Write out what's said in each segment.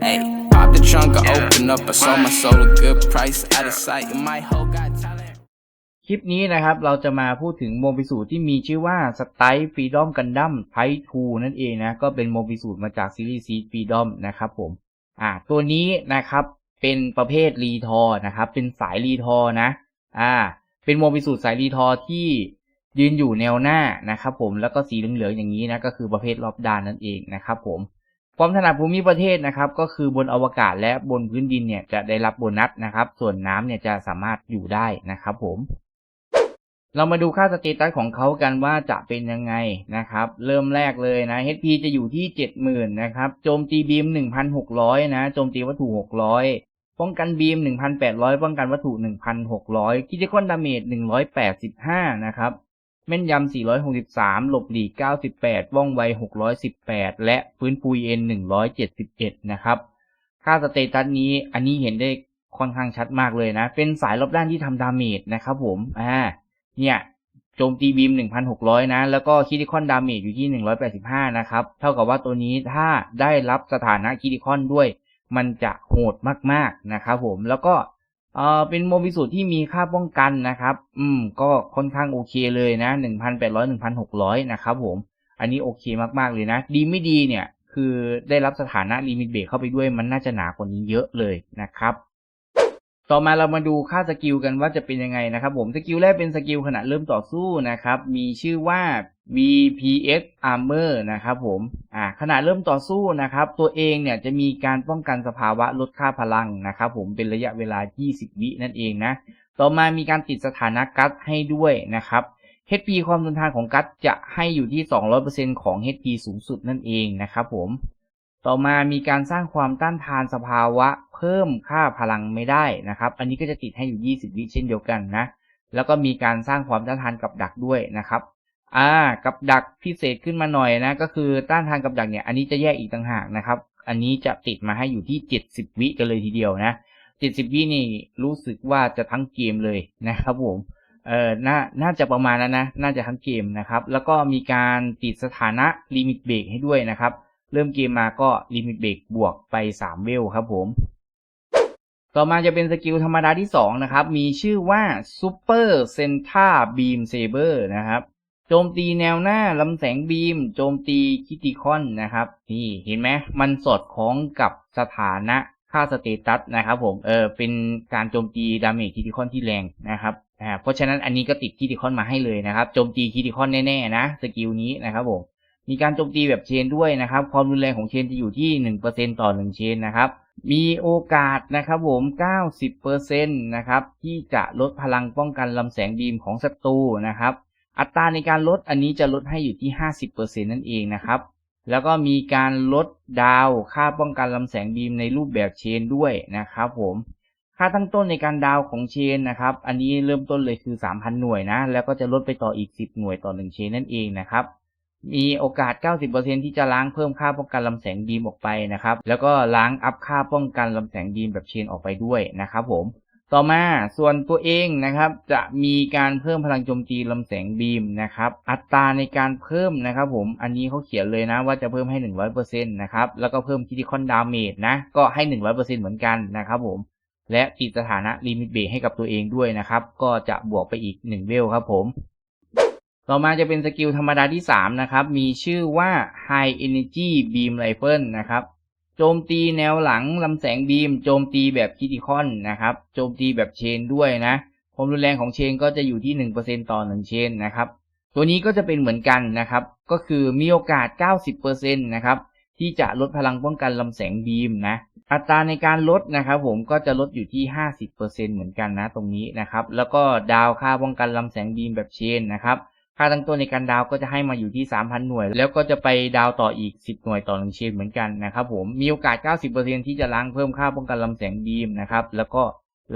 Hey, pop the trunk, I open up. I sold my soul a good price. Out of sight, and my hoe got talent. คลิปนี้นะครับ เราจะมาพูดถึงโมบิสูตรที่มีชื่อว่าสไตล์ฟรีดอมกันดั้มไททูนั่นเองนะ ก็เป็นโมบิสูตรมาจากซีรีส์ซีฟรีดอมนะครับผม อ่า ตัวนี้นะครับ เป็นประเภทรีทอร์นะครับ เป็นสายรีทอร์นะ อ่า เป็นโมบิสูตรสายรีทอร์ที่ยืนอยู่แนวหน้านะครับผม แล้วก็สีเหลืองๆอย่างนี้นะ ก็คือประเภทรอบด้านนั่นเองนะครับผม ความถนัดภูมิประเทศนะครับ ก็คือบนอวกาศและบนพื้นดินเนี่ยจะได้รับโบนัสนะครับ ส่วนน้ำเนี่ยจะสามารถอยู่ได้นะครับ ผม เรามาดูค่าสเตตัสของเขากันว่าจะเป็นยังไงนะครับ เริ่มแรกเลยนะ HP จะอยู่ที่ 70,000นะครับโจมตีบีม 1,600 นะโจมตีวัตถุ 600ป้องกันบีม 1,800 ป้องกันวัตถุ 1,600คิติคอนดาเมจ 185 นะครับ แม่นยำ 463 หลบหลีก 98 ว่องไว 618 และฟื้นฟูเอ็น171 นะครับ ค่าสเตตัสนี้ อันนี้เห็นได้ค่อนข้างชัดมากเลยนะ เป็นสายรอบด้านที่ทำดาเมจนะครับผม อ่า เนี่ย โจมตีบีม 1,600 นะ แล้วก็คิติคอนดาเมจอยู่ที่ 185 นะครับ เท่ากับว่าตัวนี้ถ้าได้รับสถานะคิติคอนด้วย มันจะโหดมากๆ นะครับผม แล้วก็ เอ่อเป็นโมบิสูตรที่มีค่าป้องกันนะครับ อืม ก็ค่อนข้างโอเคเลยนะ1,800 1,600นะครับผม อันนี้โอเคมากๆเลยนะ ดีไม่ดีเนี่ย คือได้รับสถานะลิมิตเบรกเข้าไปด้วยมันน่าจะหนากว่านี้เยอะเลยนะครับ ต่อมาเรามาดูค่าสกิลกันว่าจะเป็นยังไงนะครับผม สกิลแรกเป็นสกิลขณะเริ่มต่อสู้นะครับ มีชื่อว่า VPX Armor นะครับผมอ่าขณะเริ่มต่อสู้นะครับ ตัวเองเนี่ยจะมีการป้องกันสภาวะลดค่าพลังนะครับผมเป็นระยะเวลา 20 วินั่นเองนะ ต่อมามีการติดสถานะกัสให้ด้วยนะครับ HP ความทนทานของกัสจะให้อยู่ที่ 200%ของ HP สูงสุดนั่นเองนะครับผม ต่อมามีการสร้างความต้านทานสภาวะเพิ่มค่าพลังไม่ได้นะครับ อันนี้ก็จะติดให้อยู่ 20 วิเช่นเดียวกันนะ แล้วก็มีการสร้างความต้านทานกับดักด้วยนะครับ อ่ากับดักพิเศษขึ้นมาหน่อยนะ ก็คือต้านทานกับดักเนี่ย อันนี้จะแยกอีกต่างหากนะครับ อันนี้จะติดมาให้อยู่ที่70วิกันเลยทีเดียวนะ70วินี่รู้สึกว่าจะทั้งเกมเลยนะครับผมเออน่าน่าจะประมาณนั้นนะ น่าจะทั้งเกมนะครับ แล้วก็มีการติดสถานะลิมิตเบรกให้ด้วยนะครับ เริ่มเกมมาก็ลิมิตเบรกบวกไป3เวลครับผม ต่อมาจะเป็นสกิลธรรมดาที่2นะครับ มีชื่อว่า Super c e n t a Beam Saber นะครับ โจมตีแนวหน้าลำแสงบีม โจมตีคิติคอนนะครับ นี่เห็นไหมมันสอดคล้องกับสถานะค่าสเตตัสนะครับผมเออเป็นการโจมตีดาเมจคิติคอนที่แรงนะครับอ่าเพราะฉะนั้นอันนี้ก็ติดคิติคอนมาให้เลยนะครับโจมตีคิติคอนแน่ๆนะสกิลนี้นะครับผมมีการโจมตีแบบเชนด้วยนะครับ ความรุนแรงของเชนจะอยู่ที่ 1%ต่อ 1 เชนนะครับ มีโอกาสนะครับผม 90%นะครับ ที่จะลดพลังป้องกันลำแสงบีมของศัตรูนะครับ อัตราในการลดอันนี้จะลดให้อยู่ที่ 50%นั่นเองนะครับ แล้วก็มีการลดดาวค่าป้องกันลำแสงบีมในรูปแบบเชนด้วยนะครับผมค่าตั้งต้นในการดาวของเชนนะครับ อันนี้เริ่มต้นเลยคือ 3,000 หน่วยนะ แล้วก็จะลดไปต่ออีก 10 หน่วยต่อ 1 เชนนั่นเองนะครับ มีโอกาส 90%ที่จะล้างเพิ่มค่าป้องกันลำแสงบีมออกไปนะครับ แล้วก็ล้างอัพค่าป้องกันลำแสงบีมแบบเชนออกไปด้วยนะครับผม ต่อมาส่วนตัวเองนะครับจะมีการเพิ่มพลังโจมตีลำแสงบีมนะครับอัตราในการเพิ่มนะครับผมอันนี้เขาเขียนเลยนะว่าจะเพิ่มให้ 100%นะครับแล้วก็เพิ่มคิติคอนดาเมจนะก็ให้ 100%เหมือนกันนะครับผมและติดสถานะลิมิตเบรให้กับตัวเองด้วยนะครับก็จะบวกไปอีก1เวลครับผมต่อมาจะเป็นสกิลธรรมดาที่ 3 นะครับ มีชื่อว่า High Energy Beam Rifle นะครับ โจมตีแนวหลังลำแสงบีม โจมตีแบบคิติคอนนะครับ โจมตีแบบเชนด้วยนะ ความรุนแรงของเชนก็จะอยู่ที่ 1%ต่อ 1 เชนนะครับ ตัวนี้ก็จะเป็นเหมือนกันนะครับ ก็คือมีโอกาส 90%นะครับที่จะลดพลังป้องกันลำแสงบีมนะ อัตราในการลดนะครับผมก็จะลดอยู่ที่ 50%เหมือนกันนะตรงนี้นะครับ แล้วก็ดาวค่าป้องกันลำแสงบีมแบบเชนนะครับ ค่าตั้งต้นในการดาวก็จะให้มาอยู่ที่ 3,000 หน่วย แล้วก็จะไปดาวต่ออีก 10 หน่วยต่อหนึ่งเชนเหมือนกันนะครับผมมีโอกาส 90%ที่จะล้างเพิ่มค่าป้องกันลำแสงบีมนะครับแล้วก็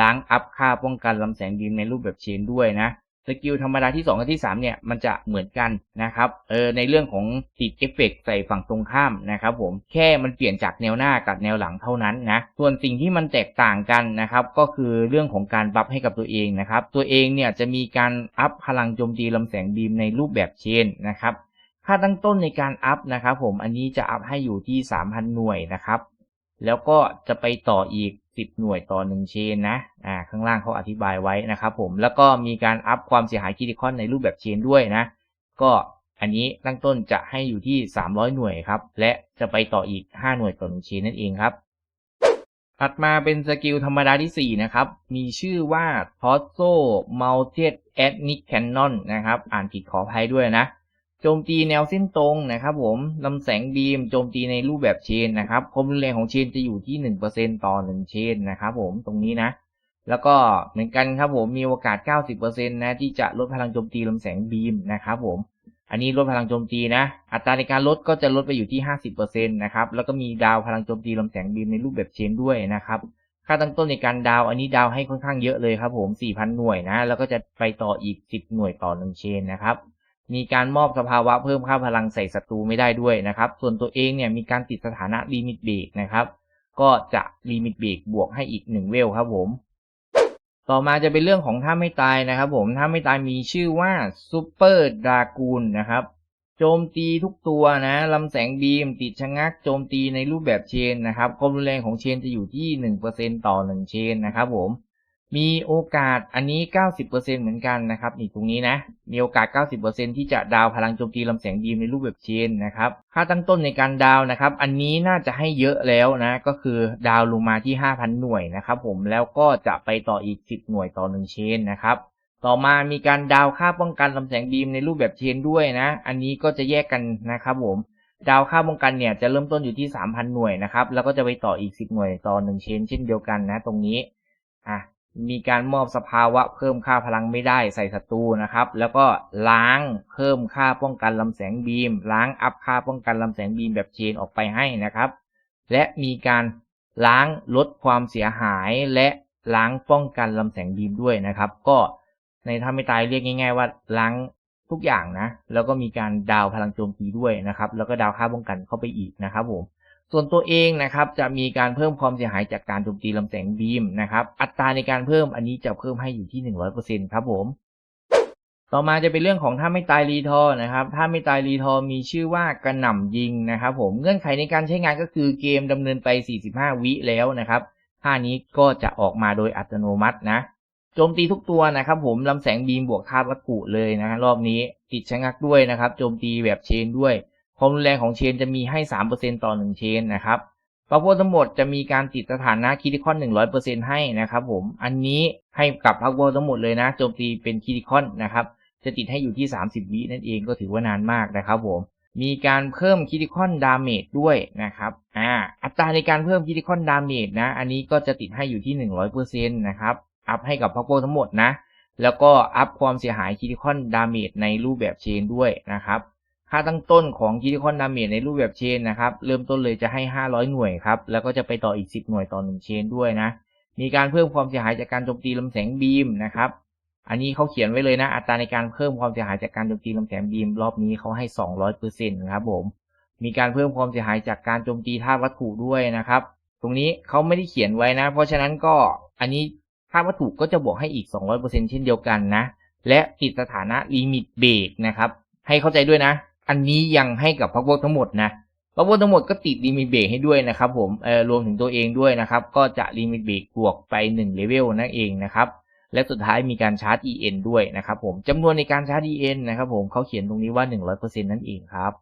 ล้างอัพค่าป้องกันลำแสงบีมในรูปแบบเชนด้วยนะ สกิลธรรมดาที่ 2 กับที่ 3 เนี่ย มันจะเหมือนกันนะครับ เออ ในเรื่องของติดเอฟเฟกต์ใส่ฝั่งตรงข้ามนะครับผม แค่มันเปลี่ยนจากแนวหน้ากับแนวหลังเท่านั้นนะ ส่วนสิ่งที่มันแตกต่างกันนะครับ ก็คือเรื่องของการบัฟให้กับตัวเองนะครับ ตัวเองเนี่ยจะมีการอัพพลังโจมตีลำแสงบีมในรูปแบบเชนนะครับ ค่าตั้งต้นในการอัพนะครับผม อันนี้จะอัพให้อยู่ที่ 3,000 หน่วยนะครับ แล้วก็จะไปต่ออีก 10 หน่วยต่อ 1 เชนนะ อ่า ข้างล่างเขาอธิบายไว้นะครับผม แล้วก็มีการอัพความเสียหายคิติคอนในรูปแบบเชนด้วยนะ ก็อันนี้ตั้งต้นจะให้อยู่ที่ 300 หน่วยครับ และจะไปต่ออีก 5 หน่วยต่อ 1 เชนนั่นเองครับ ถัดมาเป็นสกิลธรรมดาที่ 4 นะครับ มีชื่อว่า t o s s o Mounted Ethnic Cannon นะครับ อ่านผิดขออภัยด้วยนะ โจมตีแนวเส้นตรงนะครับผมลำแสงบีมโจมตีในรูปแบบเชนนะครับความรุนแรงของเชนจะอยู่ที่ 1%ต่อ 1 เชนนะครับผมตรงนี้นะ แล้วก็เหมือนกันครับผมมีโอกาส 90%นะที่จะลดพลังโจมตีลำแสงบีมนะครับผมอันนี้ลดพลังโจมตีนะ อัตราในการลดก็จะลดไปอยู่ที่ 50%นะครับแล้วก็มีดาวพลังโจมตีลำแสงบีมในรูปแบบเชนด้วยนะครับค่าตั้งต้นในการดาวอันนี้ดาวให้ค่อนข้างเยอะเลยครับผม4,000 หน่วยนะแล้วก็จะไปต่ออีก 10 หน่วยต่อ1เชนนะครับ มีการมอบสภาวะเพิ่มค่าพลังใส่ศัตรูไม่ได้ด้วยนะครับ ส่วนตัวเองเนี่ยมีการติดสถานะลิมิตเบรกนะครับ ก็จะลิมิตเบรกบวกให้อีก 1 เวลครับผม ต่อมาจะเป็นเรื่องของท่าไม่ตายนะครับผมท่าไม่ตายมีชื่อว่าซูเปอร์ดรากูนนะครับ โจมตีทุกตัวนะลำแสงบีม ติดชะงัก โจมตีในรูปแบบเชนนะครับความรุนแรงของเชนจะอยู่ที่ 1%ต่อ 1 เชนนะครับผม มีโอกาสอันนี้ 90%เหมือนกันนะครับนี่ตรงนี้นะ มีโอกาส 90%ที่จะดาวพลังโจมตีลำแสงบีมในรูปแบบเชนนะครับ ค่าตั้งต้นในการดาวนะครับ อันนี้น่าจะให้เยอะแล้วนะ ก็คือดาวลงมาที่ 5,000 หน่วยนะครับผม แล้วก็จะไปต่ออีก 10 หน่วยต่อ 1 เชนนะครับ ต่อมามีการดาวค่าป้องกันลำแสงบีมในรูปแบบเชนด้วยนะ อันนี้ก็จะแยกกันนะครับผม ดาวค่าป้องกันเนี่ยจะเริ่มต้นอยู่ที่ 3,000 หน่วยนะครับ แล้วก็จะไปต่ออีก 10 หน่วยต่อ 1 เชน เช่นเดียวกันนะ ตรงนี้ อะ มีการมอบสภาวะเพิ่มค่าพลังไม่ได้ใส่ศัตรูนะครับ แล้วก็ล้างเพิ่มค่าป้องกันลำแสงบีม ล้างอัพค่าป้องกันลำแสงบีมแบบเชนออกไปให้นะครับ และมีการล้างลดความเสียหายและล้างป้องกันลำแสงบีมด้วยนะครับ ก็ในถ้าไม่ตายเรียกง่าย ๆ ว่าล้างทุกอย่างนะ แล้วก็มีการดาวพลังโจมตีด้วยนะครับ แล้วก็ดาวค่าป้องกันเข้าไปอีกนะครับผม ส่วนตัวเองนะครับจะมีการเพิ่มความเสียหายจากการโจมตีลำแสงบีมนะครับอัตราในการเพิ่มอันนี้จะเพิ่มให้อยู่ที่ 100%ครับผมต่อมาจะเป็นเรื่องของถ้าไม่ตายรีทอนะครับถ้าไม่ตายรีทอมีชื่อว่ากระหน่ำยิงนะครับผมเงื่อนไขในการใช้งานก็คือเกมดำเนินไป 45 วิแล้วนะครับท่านี้ก็จะออกมาโดยอัตโนมัตินะโจมตีทุกตัวนะครับผมลำแสงบีมบวกธาตุวัตถุเลยนะรอบนี้ติดชะงักด้วยนะครับโจมตีแบบเชนด้วย ความรุนแรงของเชนจะมีให้ 3%ต่อ 1 เชนนะครับพระโพทั้งหมดจะมีการติดสถานะคิติคอน 100%ให้นะครับผม อันนี้ให้กับพระโพทั้งหมดเลยนะ โจมตีเป็นคิติคอนนะครับ จะติดให้อยู่ที่ 30 วินั่นเองก็ถือว่านานมากนะครับผม มีการเพิ่มคิติคอนดาเมจด้วยนะครับ อ่า อัตราในการเพิ่มคิติคอนดาเมจนะ อันนี้ก็จะติดให้อยู่ที่ 100%นะครับ อัพให้กับพระโพทั้งหมดนะ แล้วก็อัพความเสียหายคิติคอนดาเมจในรูปแบบเชนด้วยนะครับ ค่าตั้งต้นของคิติคอนดาเมจในรูปแบบเชนนะครับ เริ่มต้นเลยจะให้ 500 หน่วยครับ แล้วก็จะไปต่ออีก 10 หน่วยต่อ 1 เชนด้วยนะ มีการเพิ่มความเสียหายจากการโจมตีลำแสงบีมนะครับ อันนี้เขาเขียนไว้เลยนะ อัตราในการเพิ่มความเสียหายจากการโจมตีลำแสงบีม รอบนี้เขาให้ 200%ครับผม มีการเพิ่มความเสียหายจากการโจมตีธาตุวัตถุด้วยนะครับ ตรงนี้เขาไม่ได้เขียนไว้นะ เพราะฉะนั้นก็อันนี้ธาตุวัตถุก็จะบวกให้อีก 200%เช่นเดียวกันนะ และติดสถานะลิมิตเบรกนะครับ ให้เข้าใจด้วยนะ อันนี้ยังให้กับพักพวกทั้งหมดนะพักพวกทั้งหมดก็ติดลิมิตเบรกให้ด้วยนะครับผมเออรวมถึงตัวเองด้วยนะครับ ก็จะลิมิตเบรกบวกไป1เลเวลนั่นเองนะครับและสุดท้ายมีการชาร์จ EN ด้วยนะครับผมจำนวนในการชาร์จ EN นะครับผมเขาเขียนตรงนี้ว่า 100%นั่นเองครับ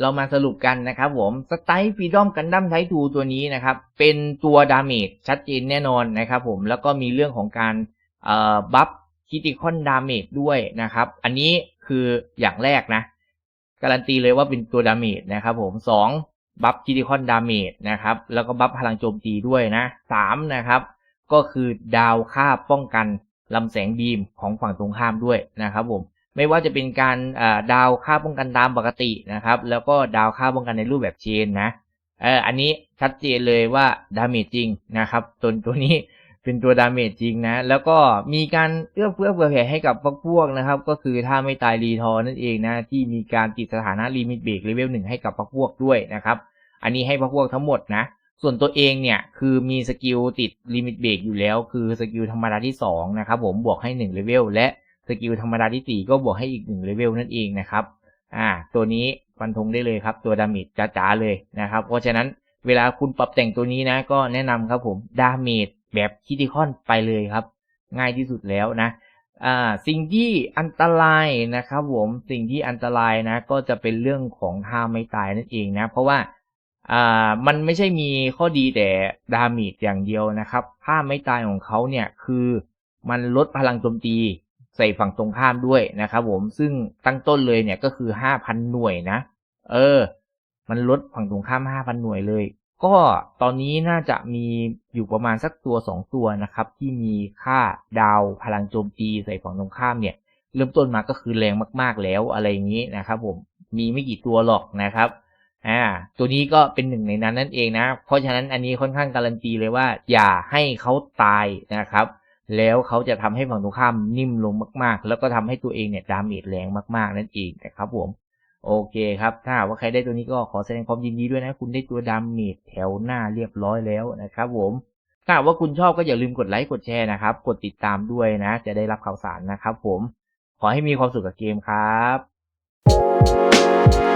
เรามาสรุปกันนะครับผมสไตล์ฟรีดอมกันดั้มไททูตัวนี้นะครับ เป็นตัวดาเมจชัดเจนแน่นอนนะครับผมแล้วก็มีเรื่องของการบัฟคิติคอนดาเมจด้วยนะครับ อันนี้คืออย่างแรกนะ การันตีเลยว่าเป็นตัวดาเมจนะครับผมสองบัฟคิติคอนดาเมจนะครับ แล้วก็บัฟพลังโจมตีด้วยนะสามนะครับ ก็คือดาวค่าป้องกันลำแสงบีมของฝั่งตรงข้ามด้วยนะครับผม ไม่ว่าจะเป็นการดาวค่าป้องกันตามปกตินะครับ แล้วก็ดาวค่าป้องกันในรูปแบบเชนนะเอออันนี้ชัดเจนเลยว่าดาเมจจริงนะครับตัวตัวนี้ เป็นตัวดาเมจจริงนะ แล้วก็มีการเอื้อเฟื้อเผื่อแผ่ให้กับพวกพวกนะครับ ก็คือถ้าไม่ตายรีทอนั่นเองนะ ที่มีการติดสถานะลิมิตเบรกเลเวลหนึ่งให้กับพวกพวกด้วยนะครับ อันนี้ให้พวกพวกทั้งหมดนะ ส่วนตัวเองเนี่ยคือมีสกิลติดลิมิตเบรกอยู่แล้ว คือสกิลธรรมดาที่2นะครับผมบวกให้1เลเวลและสกิลธรรมดาที่ 4 ก็บวกให้อีก1เลเวลนั่นเองนะครับอ่าตัวนี้ฟันธงได้เลยครับ ตัวดาเมจจ๋าๆเลยนะครับ เพราะฉะนั้นเวลาคุณปรับแต่งตัวนี้นะ ก็แนะนำครับผมดาเมจ แบบคิติคอนไปเลยครับ ง่ายที่สุดแล้วนะอ่าสิ่งที่อันตรายนะครับผมสิ่งที่อันตรายนะ ก็จะเป็นเรื่องของท่าไม่ตายนั่นเองนะ เพราะว่าอ่ามันไม่ใช่มีข้อดีแต่ดาเมจอย่างเดียวนะครับท่าไม่ตายของเขาเนี่ยคือมันลดพลังโจมตีใส่ฝั่งตรงข้ามด้วยนะครับผมซึ่งตั้งต้นเลยเนี่ยก็คือห้าพันหน่วยนะ เออ มันลดฝั่งตรงข้ามห้าพันหน่วยเลย ก็ตอนนี้น่าจะมีอยู่ประมาณสักตัวสองตัวนะครับ ที่มีค่าดาวพลังโจมตีใส่ฝั่งตรงข้ามเนี่ย เริ่มต้นมาก็คือแรงมากๆแล้วอะไรอย่างนี้นะครับ ผมมีไม่กี่ตัวหรอกนะครับอ่าตัวนี้ก็เป็นหนึ่งในนั้นนั่นเองนะ เพราะฉะนั้นอันนี้ค่อนข้างการันตีเลยว่า อย่าให้เขาตายนะครับ แล้วเขาจะทำให้ฝั่งตรงข้ามนิ่มลงมาก ๆ แล้วก็ทำให้ตัวเองเนี่ยดาเมจแรงมากๆนั่นเองนะครับผม โอเคครับ ถ้าว่าใครได้ตัวนี้ก็ขอแสดงความยินดีด้วยนะ คุณได้ตัวดาเมจแถวหน้าเรียบร้อยแล้วนะครับผมถ้าว่าคุณชอบก็อย่าลืมกดไลค์กดแชร์นะครับ กดติดตามด้วยนะ จะได้รับข่าวสารนะครับผม ขอให้มีความสุขกับเกมครับ